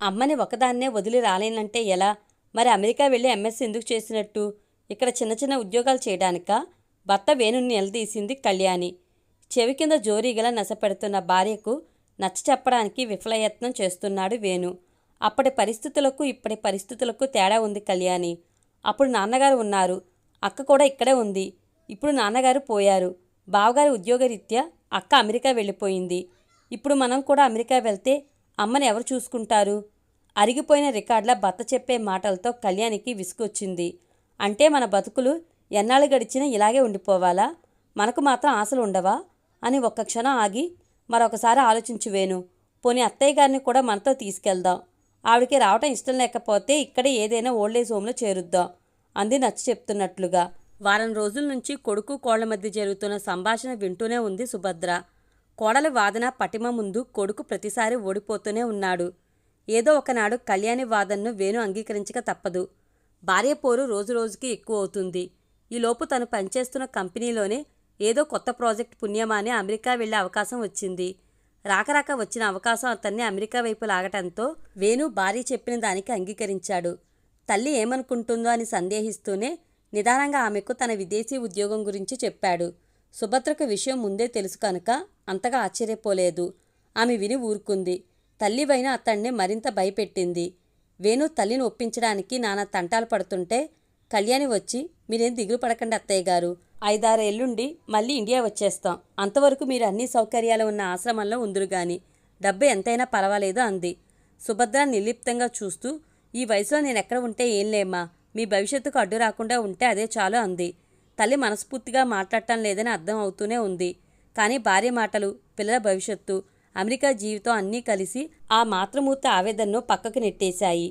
అమ్మని ఒకదాన్నే వదిలి రాలేనంటే ఎలా? మరి అమెరికా వెళ్ళి ఎంఎస్సీ ఎందుకు చేసినట్టు? ఇక్కడ చిన్న చిన్న ఉద్యోగాలు చేయడానిక? భర్త వేణుని నిలదీసింది కళ్యాణి. చెవి కింద జోరీగల నశపెడుతున్న భార్యకు నచ్చ చెప్పడానికి విఫలయత్నం చేస్తున్నాడు వేణు. అప్పటి పరిస్థితులకు ఇప్పటి పరిస్థితులకు తేడా ఉంది కళ్యాణి. అప్పుడు నాన్నగారు ఉన్నారు. అక్క కూడా ఇక్కడే ఉంది. ఇప్పుడు నాన్నగారు పోయారు. బావగారి ఉద్యోగరీత్యా అక్క అమెరికా వెళ్ళిపోయింది. ఇప్పుడు మనం కూడా అమెరికా వెళ్తే అమ్మని ఎవరు చూసుకుంటారు? అరిగిపోయిన రికార్డుల భర్త చెప్పే మాటలతో కళ్యాణికి విసుగొచ్చింది. అంటే మన బతుకులు ఎన్నాళ్ళు గడిచినా ఇలాగే ఉండిపోవాలా? మనకు మాత్రం ఆశలు ఉండవా? అని ఒక్క క్షణం ఆగి మరొకసారి ఆలోచించువేను. పోనీ అత్తయ్య గారిని కూడా మనతో తీసుకెళ్దాం. ఆవిడకి రావటం ఇష్టం లేకపోతే ఇక్కడే ఏదైనా ఓల్డేజ్ హోమ్లో చేరుద్దాం. అంది నచ్చ చెప్తున్నట్లుగా. వారం రోజుల నుంచి కొడుకు కోళ్ళ మధ్య జరుగుతున్న సంభాషణ వింటూనే ఉంది సుభద్ర. కోడల వాదన పటిమ ముందు కొడుకు ప్రతిసారి ఓడిపోతూనే ఉన్నాడు. ఏదో ఒకనాడు కళ్యాణి వాదనను వేణు అంగీకరించక తప్పదు. భార్య పోరు రోజురోజుకి ఎక్కువ అవుతుంది. ఈలోపు తను పనిచేస్తున్న కంపెనీలోనే ఏదో కొత్త ప్రాజెక్ట్ పుణ్యమానే అమెరికా వెళ్ళే అవకాశం వచ్చింది. రాకరాక వచ్చిన అవకాశం అతన్ని అమెరికా వైపు లాగటంతో వేణు భార్య చెప్పిన దానికి అంగీకరించాడు. తల్లి ఏమనుకుంటుందో అని సందేహిస్తూనే నిదానంగా ఆమెకు తన విదేశీ ఉద్యోగం గురించి చెప్పాడు. సుభద్రకు విషయం ముందే తెలుసు కనుక అంతగా ఆశ్చర్యపోలేదు. ఆమె విని ఊరుకుంది. తల్లివైన అతన్ని మరింత భయపెట్టింది. వేణు తల్లిని ఒప్పించడానికి నానా తంటాలు పడుతుంటే కళ్యాణి వచ్చి మీరేం దిగులు పడకండి అత్తయ్య గారు. ఐదారేళ్ళుండి మళ్ళీ ఇండియా వచ్చేస్తాం. అంతవరకు మీరు అన్ని సౌకర్యాలు ఉన్న ఆశ్రమంలో ఉందురు గాని. డబ్బు ఎంతైనా పర్వాలేదు అంది. సుభద్ర నిర్లిప్తంగా చూస్తూ ఈ వయసులో నేను ఎక్కడ ఉంటే ఏం లేమ్మా. మీ భవిష్యత్తుకు అడ్డు రాకుండా ఉంటే అదే చాలు అంది. తల్లి మనస్ఫూర్తిగా మాట్లాడటం లేదని అర్థం అవుతూనే ఉంది. కానీ భార్య మాటలు పిల్లల భవిష్యత్తు అమెరికా జీవితం అన్నీ కలిసి ఆ మాతృమూర్తి ఆవేదనను పక్కకు నెట్టేశాయి.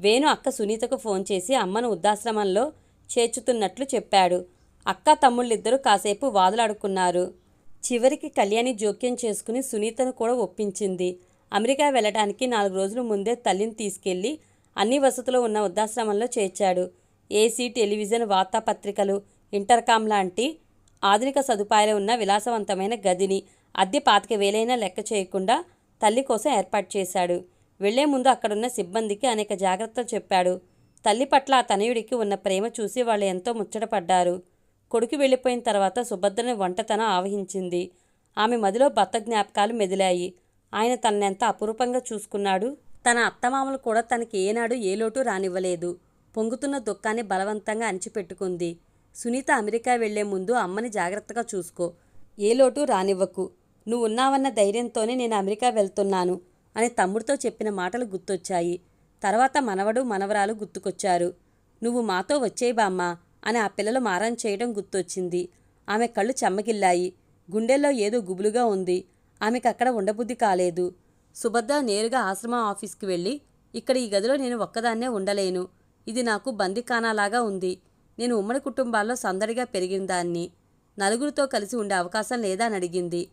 వేణు అక్క సునీతకు ఫోన్ చేసి అమ్మను వృద్ధాశ్రమంలో చేర్చుతున్నట్లు చెప్పాడు. అక్క తమ్ముళ్ళిద్దరూ కాసేపు వాదులాడుకున్నారు. చివరికి కళ్యాణి జోక్యం చేసుకుని సునీతను కూడా ఒప్పించింది. అమెరికా వెళ్ళడానికి నాలుగు రోజుల ముందే తల్లిని తీసుకెళ్ళి అన్ని వసతులు ఉన్న వృద్ధాశ్రమంలో చేర్చాడు. ఏసీ టెలివిజన్ వార్తాపత్రికలు ఇంటర్కామ్ లాంటి ఆధునిక సదుపాయాలు ఉన్న విలాసవంతమైన గదిని అద్దె పాతిక వేలైనా లెక్క చేయకుండా తల్లి కోసం ఏర్పాటు చేశాడు. వెళ్ళే ముందు అక్కడున్న సిబ్బందికి అనేక జాగ్రత్తలు చెప్పాడు. తల్లి పట్ల ఆ తనయుడికి ఉన్న ప్రేమ చూసి వాళ్ళు ఎంతో ముచ్చటపడ్డారు. కొడుకు వెళ్ళిపోయిన తర్వాత సుభద్రని వంటతనం ఆవహించింది. ఆమె మదిలో భర్త జ్ఞాపకాలు మెదిలాయి. ఆయన తన్నెంత అపురూపంగా చూసుకున్నాడు? తన అత్తమామలు కూడా తనకి ఏనాడు ఏ లోటు రానివ్వలేదు. పొంగుతున్న దుఃఖాన్ని బలవంతంగా అణిచిపెట్టుకుంది. సునీత అమెరికా వెళ్ళే ముందు అమ్మని జాగ్రత్తగా చూసుకో. ఏ లోటు రానివ్వకు. నువ్వు ఉన్నావన్న ధైర్యంతోనే నేను అమెరికా వెళ్తున్నాను అని తమ్ముడితో చెప్పిన మాటలు గుర్తొచ్చాయి. తర్వాత మనవడు మనవరాలు గుర్తుకొచ్చారు. నువ్వు మాతో వచ్చేయి బామ్మ అని ఆ పిల్లలు మారం చేయడం గుర్తొచ్చింది. ఆమె కళ్ళు చెమ్మగిల్లాయి. గుండెల్లో ఏదో గుబులుగా ఉంది. ఆమెకు అక్కడ ఉండబుద్ధి కాలేదు. సుభద్ర నేరుగా ఆశ్రమ ఆఫీస్కి వెళ్ళి ఇక్కడ ఈ గదిలో నేను ఒక్కదాన్నే ఉండలేను. ఇది నాకు బందికానాలాగా ఉంది. నేను ఉమ్మడి కుటుంబాల్లో సందడిగా పెరిగిన దాన్ని నలుగురితో కలిసి ఉండే అవకాశం లేదా అని అడిగింది.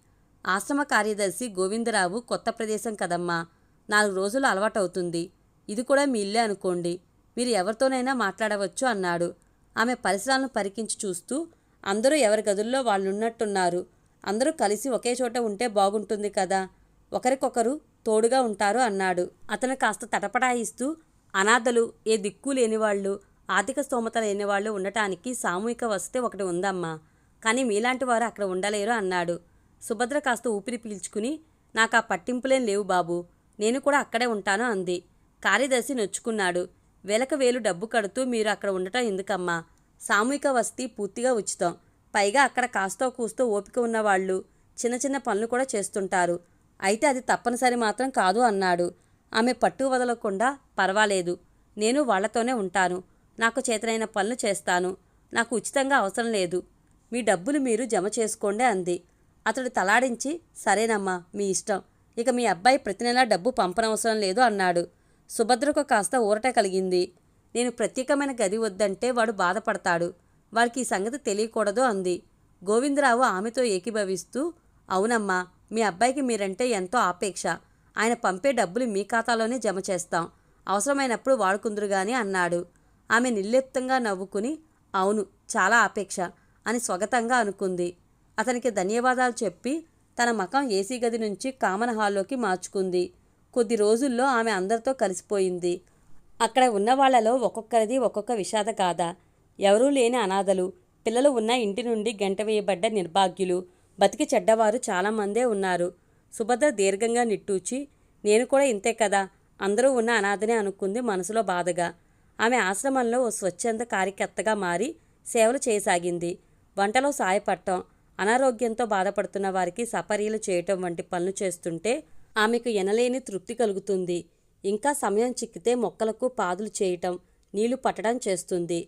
ఆశ్రమ కార్యదర్శి గోవిందరావు కొత్త ప్రదేశం కదమ్మా నాలుగు రోజులు అలవాటవుతుంది. ఇది కూడా మీ ఇల్లే అనుకోండి. మీరు ఎవరితోనైనా మాట్లాడవచ్చు అన్నాడు. ఆమె పరిసరాలను పరికించి చూస్తూ అందరూ ఎవరి గదుల్లో వాళ్ళున్నట్టున్నారు. అందరూ కలిసి ఒకే చోట ఉంటే బాగుంటుంది కదా. ఒకరికొకరు తోడుగా ఉంటారు అన్నాడు. అతను కాస్త తటపటాయిస్తూ అనాథలు ఏ దిక్కు లేనివాళ్ళు ఆర్థిక స్తోమత లేనివాళ్ళు ఉండటానికి సామూహిక వసతి ఒకటి ఉందమ్మా. కానీ మీలాంటి వారు అక్కడ ఉండలేరు అన్నాడు. సుభద్ర కాస్త ఊపిరి పీల్చుకుని నాకు ఆ పట్టింపులేం లేవు బాబు. నేను కూడా అక్కడే ఉంటాను అంది. కార్యదర్శి నొచ్చుకున్నాడు. వేలకు వేలు డబ్బు కడుతూ మీరు అక్కడ ఉండటం ఎందుకమ్మా? సామూహిక వసతి పూర్తిగా ఉచితం. పైగా అక్కడ కాస్తో కూస్తో ఓపిక ఉన్నవాళ్ళు చిన్న చిన్న పనులు కూడా చేస్తుంటారు. అయితే అది తప్పనిసరి మాత్రం కాదు అన్నాడు. ఆమె పట్టు వదలకుండా పర్వాలేదు. నేను వాళ్ళతోనే ఉంటాను. నాకు చేతనైన పనులు చేస్తాను. నాకు ఉచితంగా అవసరం లేదు. మీ డబ్బులు మీరు జమ చేసుకోండి అంది. అతడు తలాడించి సరేనమ్మా మీ ఇష్టం. ఇక మీ అబ్బాయి ప్రతి నెలా డబ్బు పంపనవసరం లేదు అన్నాడు. సుభద్రకు కాస్త ఊరట కలిగింది. నేను ప్రత్యేకమైన గది వద్దంటే వాడు బాధపడతాడు. వారికి ఈ సంగతి తెలియకూడదు అంది. గోవిందరావు ఆమెతో ఏకీభవిస్తూ అవునమ్మా మీ అబ్బాయికి మీరంటే ఎంతో ఆపేక్ష. ఆయన పంపే డబ్బులు మీ ఖాతాలోనే జమ చేస్తాం. అవసరమైనప్పుడు వాడుకుందురు గాని అన్నాడు. ఆమె నిర్లిప్తంగా నవ్వుకుని అవును చాలా ఆపేక్ష అని స్వగతంగా అనుకుంది. అతనికి ధన్యవాదాలు చెప్పి తన మకం ఏసీ గది నుంచి కామన్ హాల్లోకి మార్చుకుంది. కొద్ది రోజుల్లో ఆమె అందరితో కలిసిపోయింది. అక్కడ ఉన్న వాళ్ళలో ఒక్కొక్కరిది ఒక్కొక్క విషాద గాథ. ఎవరూ లేని అనాథలు పిల్లలు ఉన్న ఇంటి నుండి గంట వేయబడ్డ నిర్భాగ్యులు బతికి చెడ్డవారు చాలామందే ఉన్నారు. సుభద్ర దీర్ఘంగా నిట్టూచి నేను కూడా ఇంతే కదా అందరూ ఉన్న అనాథనే అనుకుంది మనసులో బాధగా. ఆమె ఆశ్రమంలో ఓ స్వచ్ఛంద కార్యకర్తగా మారి సేవలు చేయసాగింది. వంటలో సాయపడటం అనారోగ్యంతో బాధపడుతున్న వారికి సపర్యలు చేయటం వంటి పనులు చేస్తుంటే ఆమెకు ఎనలేని తృప్తి కలుగుతుంది. ఇంకా సమయం చిక్కితే మొక్కలకు పాదులు చేయటం నీళ్ళు పట్టడం చేస్తుంది.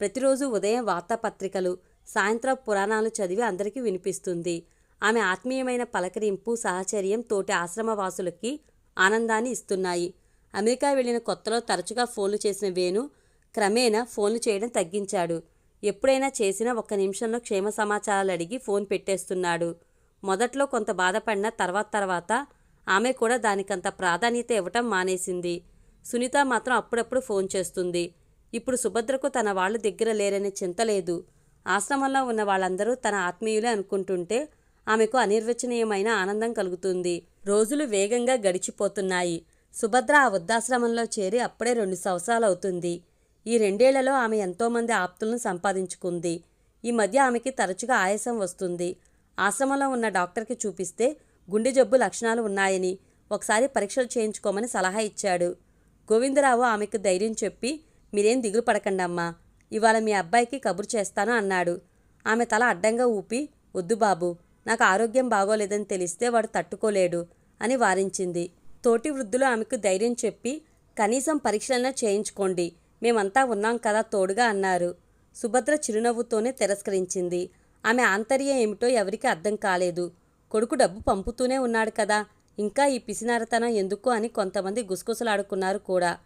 ప్రతిరోజు ఉదయం వార్తాపత్రికలు సాయంత్రం పురాణాలు చదివి అందరికీ వినిపిస్తుంది. ఆమె ఆత్మీయమైన పలకరింపు సహచర్యం తోటి ఆశ్రమవాసులకి ఆనందాన్ని ఇస్తున్నాయి. అమెరికా వెళ్ళిన కొత్తలో తరచుగా ఫోన్లు చేసిన వేణు క్రమేణా ఫోన్లు చేయడం తగ్గించాడు. ఎప్పుడైనా చేసినా ఒక్క నిమిషంలో క్షేమ సమాచారాలు అడిగి ఫోన్ పెట్టేస్తున్నాడు. మొదట్లో కొంత బాధపడిన తర్వాత తర్వాత ఆమె కూడా దానికంత ప్రాధాన్యత ఇవ్వటం మానేసింది. సునీత మాత్రం అప్పుడప్పుడు ఫోన్ చేస్తుంది. ఇప్పుడు సుభద్రకు తన వాళ్ళు దగ్గర లేరనే చింత లేదు. ఆశ్రమంలో ఉన్న వాళ్ళందరూ తన ఆత్మీయులే అనుకుంటుంటే ఆమెకు అనిర్వచనీయమైన ఆనందం కలుగుతుంది. రోజులు వేగంగా గడిచిపోతున్నాయి. సుభద్ర ఆ వృద్ధాశ్రమంలో చేరి అప్పుడే రెండు సంవత్సరాలు అవుతుంది ఈ రెండేళ్ళలో ఆమె ఎంతోమంది ఆప్తులను సంపాదించుకుంది. ఈ మధ్య ఆమెకి తరచుగా ఆయాసం వస్తుంది. ఆశ్రమంలో ఉన్న డాక్టర్కి చూపిస్తే గుండె జబ్బు లక్షణాలు ఉన్నాయని ఒకసారి పరీక్షలు చేయించుకోమని సలహా ఇచ్చాడు. గోవిందరావు ఆమెకు ధైర్యం చెప్పి మీరేం దిగులు పడకండమ్మా. ఇవాళ మీ అబ్బాయికి కబురు చేస్తాను అన్నాడు. ఆమె తల అడ్డంగా ఊపి వద్దు బాబు నాకు ఆరోగ్యం బాగోలేదని తెలిస్తే వాడు తట్టుకోలేడు అని వారించింది. తోటి వృద్ధులు ఆమెకు ధైర్యం చెప్పి కనీసం పరీక్షలైనా చేయించుకోండి. మేమంతా ఉన్నాం కదా తోడుగా అన్నారు. సుభద్ర చిరునవ్వుతోనే తిరస్కరించింది. ఆమె ఆంతర్యం ఏమిటో ఎవరికీ అర్థం కాలేదు. కొడుకు డబ్బు పంపుతూనే ఉన్నాడు కదా. ఇంకా ఈ పిసినారతనం ఎందుకు? అని కొంతమంది గుసగుసలాడుకున్నారు కూడా.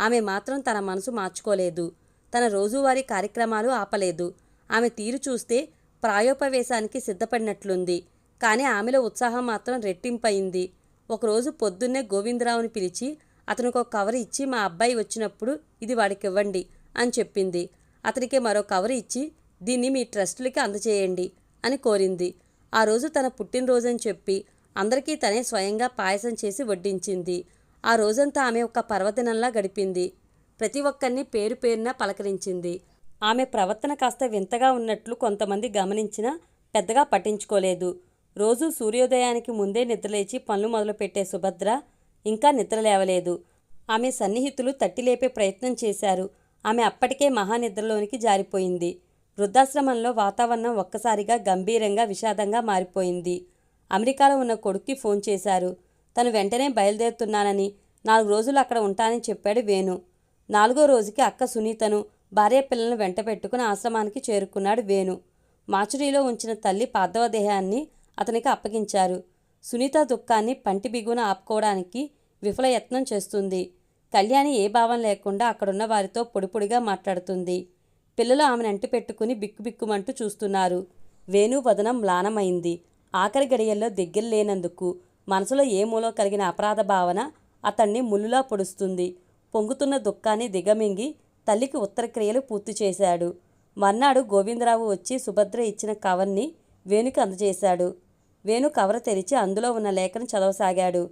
ఆమె మాత్రం తన మనసు మార్చుకోలేదు. తన రోజువారీ కార్యక్రమాలు ఆపలేదు. ఆమె తీరు చూస్తే ప్రాయోపవేశానికి సిద్ధపడినట్లుంది. కానీ ఆమెలో ఉత్సాహం మాత్రం రెట్టింపయింది. ఒకరోజు పొద్దున్నే గోవిందరావుని పిలిచి అతనికి ఒక కవర్ ఇచ్చి మా అబ్బాయి వచ్చినప్పుడు ఇది వాడికి ఇవ్వండి అని చెప్పింది. అతనికి మరో కవర్ ఇచ్చి దీన్ని మీ ట్రస్టులకి అందచేయండి అని కోరింది. ఆ రోజు తన పుట్టినరోజని చెప్పి అందరికీ తనే స్వయంగా పాయసం చేసి వడ్డించింది. ఆ రోజంతా ఆమె ఒక పర్వదినంలా గడిపింది. ప్రతి ఒక్కరిని పేరు పేరున పలకరించింది. ఆమె ప్రవర్తన కాస్త వింతగా ఉన్నట్లు కొంతమంది గమనించినా పెద్దగా పట్టించుకోలేదు. రోజు సూర్యోదయానికి ముందే నిద్రలేచి పనులు మొదలుపెట్టే సుభద్ర ఇంకా నిద్రలేవలేదు ఆమె సన్నిహితులు తట్టిలేపే ప్రయత్నం చేశారు. ఆమె అప్పటికే మహానిద్రలోనికి జారిపోయింది. వృద్ధాశ్రమంలో వాతావరణం ఒక్కసారిగా గంభీరంగా విషాదంగా మారిపోయింది. అమెరికాలో ఉన్న కొడుక్కి ఫోన్ చేశారు. తను వెంటనే బయలుదేరుతున్నానని నాలుగు రోజులు అక్కడ ఉంటానని చెప్పాడు వేణు. నాలుగో రోజుకి అక్క సునీతను భార్య పిల్లలను వెంట పెట్టుకుని ఆశ్రమానికి చేరుకున్నాడు వేణు. మాచురీలో ఉంచిన తల్లి పార్థవ దేహాన్ని అతనికి అప్పగించారు. సునీత దుఃఖాన్ని పంటి బిగున ఆపుకోవడానికి విఫల యత్నం చేస్తుంది. కళ్యాణి ఏ భావం లేకుండా అక్కడున్న వారితో పొడిపొడిగా మాట్లాడుతుంది. పిల్లలు ఆమెను అంటి పెట్టుకుని బిక్కుబిక్కుమంటూ చూస్తున్నారు. వేణు వదనం మ్లానమైంది. ఆఖరి గడియల్లో దగ్గర లేనందుకు మనసులో ఏ మూలో కలిగిన అపరాధ భావన అతన్ని ముల్లులా పొడుస్తుంది. పొంగుతున్న దుఃఖాన్ని దిగమింగి తల్లికి ఉత్తరక్రియలు పూర్తి చేశాడు. మర్నాడు గోవిందరావు వచ్చి సుభద్ర ఇచ్చిన కవర్ని వేణుకి అందజేశాడు. వేణు కవర్ తెరిచి అందులో ఉన్న లేఖను చదవసాగాడు.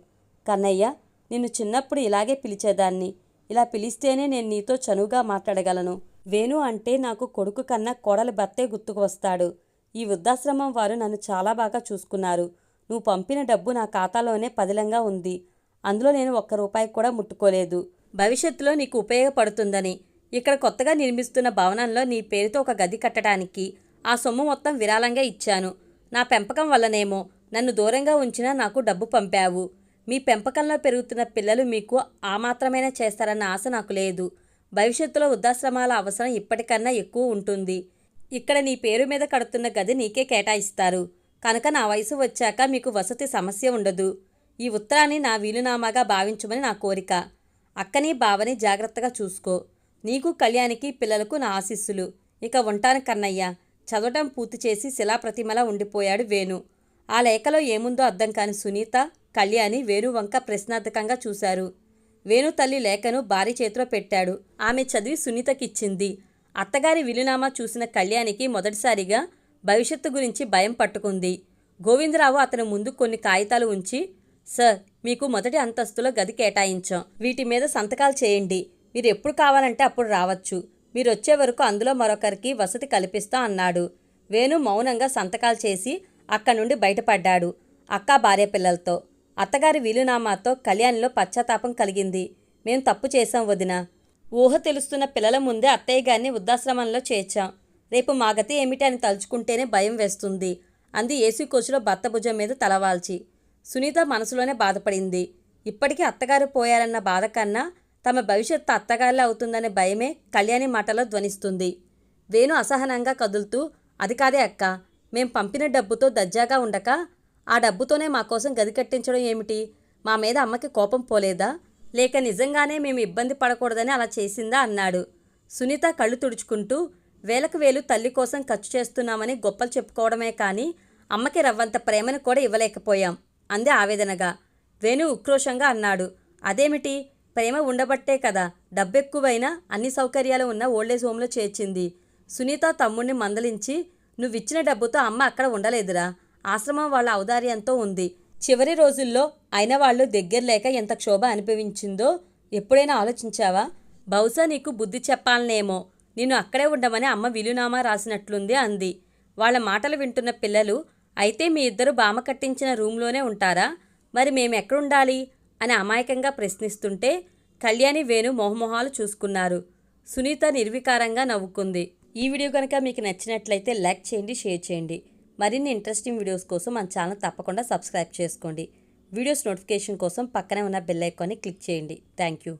కన్నయ్య నిన్ను చిన్నప్పుడు ఇలాగే పిలిచేదాన్ని. ఇలా పిలిస్తేనే నేను నీతో చనువుగా మాట్లాడగలను. వేణు అంటే నాకు కొడుకు కన్నా కోడలి భర్తే గుర్తుకు వస్తాడు. ఈ వృద్ధాశ్రమం వారు నన్ను చాలా బాగా చూసుకున్నారు. నువ్వు పంపిన డబ్బు నా ఖాతాలోనే పదిలంగా ఉంది. అందులో నేను ఒక్క రూపాయి కూడా ముట్టుకోలేదు. భవిష్యత్తులో నీకు ఉపయోగపడుతుందని. ఇక్కడ కొత్తగా నిర్మిస్తున్న భవనంలో నీ పేరుతో ఒక గది కట్టడానికి ఆ సొమ్ము మొత్తం విరాళంగా ఇచ్చాను. నా పెంపకం వల్లనేమో నన్ను దూరంగా ఉంచినా నాకు డబ్బు పంపావు. మీ పెంపకంలో పెరుగుతున్న పిల్లలు మీకు ఆ మాత్రమైనా చేస్తారన్న ఆశ నాకు లేదు. భవిష్యత్తులో వృద్ధాశ్రమాల అవసరం ఇప్పటికన్నా ఎక్కువ ఉంటుంది. ఇక్కడ నీ పేరు మీద కడుతున్న గది నీకే కేటాయిస్తారు. కనుక నా వయసు వచ్చాక మీకు వసతి సమస్య ఉండదు. ఈ ఉత్తరాన్ని నా వీలునామాగా భావించమని నా కోరిక. అక్కని బావని జాగ్రత్తగా చూసుకో. నీకు కళ్యాణికి పిల్లలకు నా ఆశీస్సులు. ఇక ఉంటాను కన్నయ్య. చదవటం పూర్తి చేసి శిలాప్రతిమలా ఉండిపోయాడు వేణు. ఆ లేఖలో ఏముందో అర్థం కాని సునీత కళ్యాణి వేణు వంక ప్రశ్నార్థకంగా చూశారు. వేణు తల్లి లేఖను భారీ చేతిలో పెట్టాడు. ఆమె చదివి సునీతకిచ్చింది. అత్తగారి విలునామా చూసిన కళ్యాణికి మొదటిసారిగా భవిష్యత్తు గురించి భయం పట్టుకుంది. గోవిందరావు అతని ముందు కొన్ని కాగితాలు ఉంచి సార్ మీకు మొదటి అంతస్తులో గది కేటాయించాం. వీటి మీద సంతకాలు చేయండి. మీరు ఎప్పుడు కావాలంటే అప్పుడు రావచ్చు. మీరు వచ్చే వరకు అందులో మరొకరికి వసతి కల్పిస్తా అన్నాడు. వేణు మౌనంగా సంతకాలు చేసి అక్కడి నుండి బయటపడ్డాడు అక్క భార్య పిల్లలతో. అత్తగారి వీలునామాతో కళ్యాణిలో పశ్చాత్తాపం కలిగింది. మేం తప్పు చేశాం వదిన. ఊహ తెలుస్తున్న పిల్లల ముందే అత్తయ్య గారిని వృద్ధాశ్రమంలో చేర్చాం. రేపు మా గతి ఏమిటి అని తలుచుకుంటేనే భయం వేస్తుంది అంది ఏసీ కోచ్లో భర్త భుజం మీద తలవాల్చి. సునీత మనసులోనే బాధపడింది. ఇప్పటికీ అత్తగారు పోయారన్న బాధ కన్నా తమ భవిష్యత్తు అత్తగారిలా అవుతుందనే భయమే కళ్యాణి మాటలో ధ్వనిస్తుంది. వేణు అసహనంగా కదులుతూ అది కాదే అక్క మేం పంపిన డబ్బుతో దర్జాగా ఉండక ఆ డబ్బుతోనే మా కోసం గది కట్టించడం ఏమిటి? మా మీద అమ్మకి కోపం పోలేదా? లేక నిజంగానే మేము ఇబ్బంది పడకూడదని అలా చేసిందా? అన్నాడు. సునీత కళ్ళు తుడుచుకుంటూ వేలకు వేలు తల్లి కోసం ఖర్చు చేస్తున్నామని గొప్పలు చెప్పుకోవడమే కానీ అమ్మకి రవ్వంత ప్రేమను కూడా ఇవ్వలేకపోయాం అంది ఆవేదనగా. వేణు ఉక్రోషంగా అన్నాడు. అదేమిటి? ప్రేమ ఉండబట్టే కదా డబ్బెక్కువైనా అన్ని సౌకర్యాలు ఉన్న ఓల్డేజ్ హోమ్లో చేర్చింది. సునీత తమ్ముణ్ణి మందలించి నువ్విచ్చిన డబ్బుతో అమ్మ అక్కడ ఉండలేదురా. ఆశ్రమం వాళ్ళ ఔదార్యంతో ఉంది. చివరి రోజుల్లో అయిన వాళ్ళు దగ్గర లేక ఎంత క్షోభ అనుభవించిందో ఎప్పుడైనా ఆలోచించావా? బహుశా నీకు బుద్ధి చెప్పాలనేమో. నిన్ను అక్కడే ఉండమని అమ్మ విలునామా రాసినట్లుంది అంది. వాళ్ళ మాటలు వింటున్న పిల్లలు అయితే మీ ఇద్దరు బామ కట్టించిన రూమ్లోనే ఉంటారా? మరి మేమెక్కడుండాలి? అని అమాయకంగా ప్రశ్నిస్తుంటే కళ్యాణి వేణు మొహమొహాలు చూసుకున్నారు. సునీత నిర్వికారంగా నవ్వుకుంది. ఈ వీడియో కనుక మీకు నచ్చినట్లయితే లైక్ చేయండి షేర్ చేయండి. మరిన్ని ఇంట్రెస్టింగ్ వీడియోస్ కోసం మన ఛానల్ తప్పకుండా సబ్స్క్రైబ్ చేసుకోండి. వీడియోస్ నోటిఫికేషన్ కోసం పక్కనే ఉన్న బెల్ ఐకాన్ని క్లిక్ చేయండి. Thank you.